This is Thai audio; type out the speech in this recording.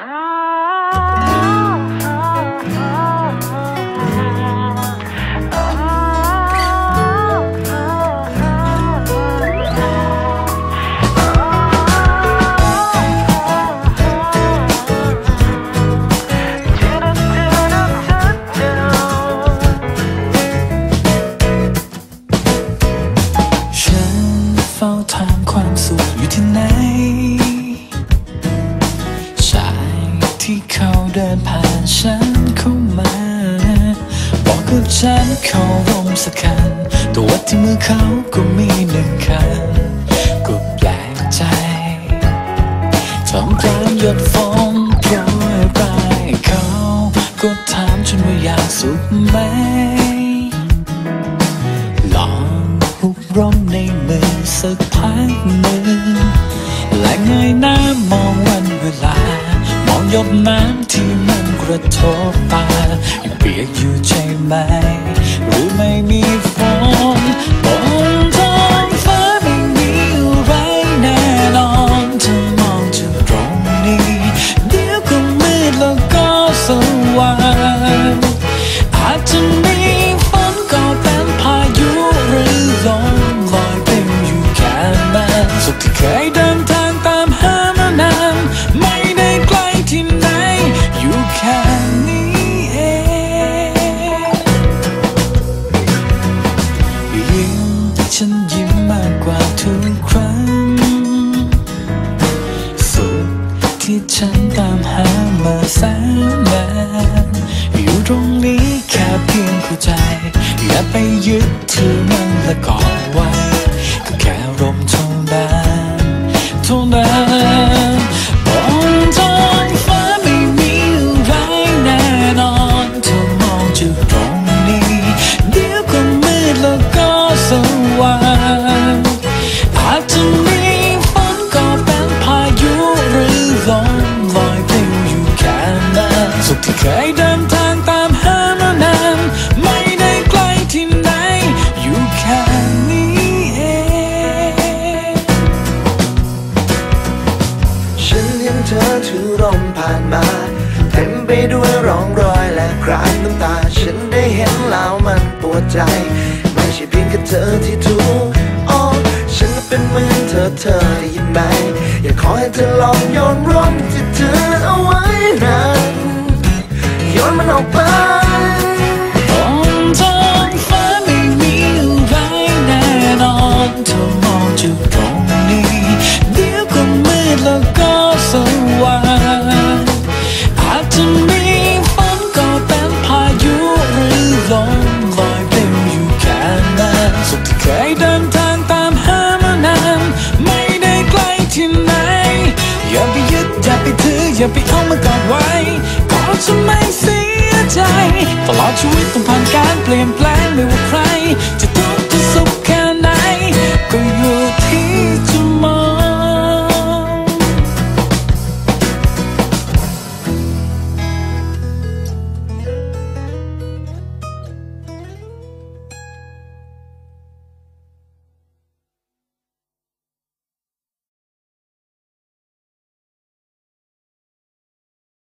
ฉั ฉันเขาร่มสักคันตัวที่มือเขาก็มีหนึ่งคันก็แปลกใจทำกลางหยดฝนโปรยปลายเขาก็ถามฉันว่าอยากสุขไหม ลองหุบร่มในมือสักพักหนึ่งและเงยหน้ามองวันเวลา มองหยดน้ำที่มัน ระทบตายังเปียกอยู่ใช่ไหมหรือไม่มีฝนบนท้องฟ้าไม่มีอะไรแน่นอนถ้ามองจากตรงนี้ เดี๋ยวก็มืดแล้วก็สว่าง ฉันยิ้มมากกว่าทุกครั้ง สุขที่ฉันตามหามาแสนนานอยู่ตรงนี้แค่เพียงเข้าใจ อย่าไปยึดถือมันละก่อน ถือร่มผ่านมา เต็มไปด้วยร่องรอยและคราบน้ำตา ฉันได้เห็นแล้วมันปวดใจ ไม่ใช่เพียงแค่เธอที่ถูกอ๋อฉันเป็นเหมือนเธอเธอได้ยินไหม อยากขอให้เธอลองโยนร่มที่เธอเอาไว้นั้นโยนมันออกไป อย่าไปเอามากอดไว้ก็จะไม่เสียใจ ตลอดชีวิตต้องผ่านการเปลี่ยนแปลงไม่ว่าใครจะ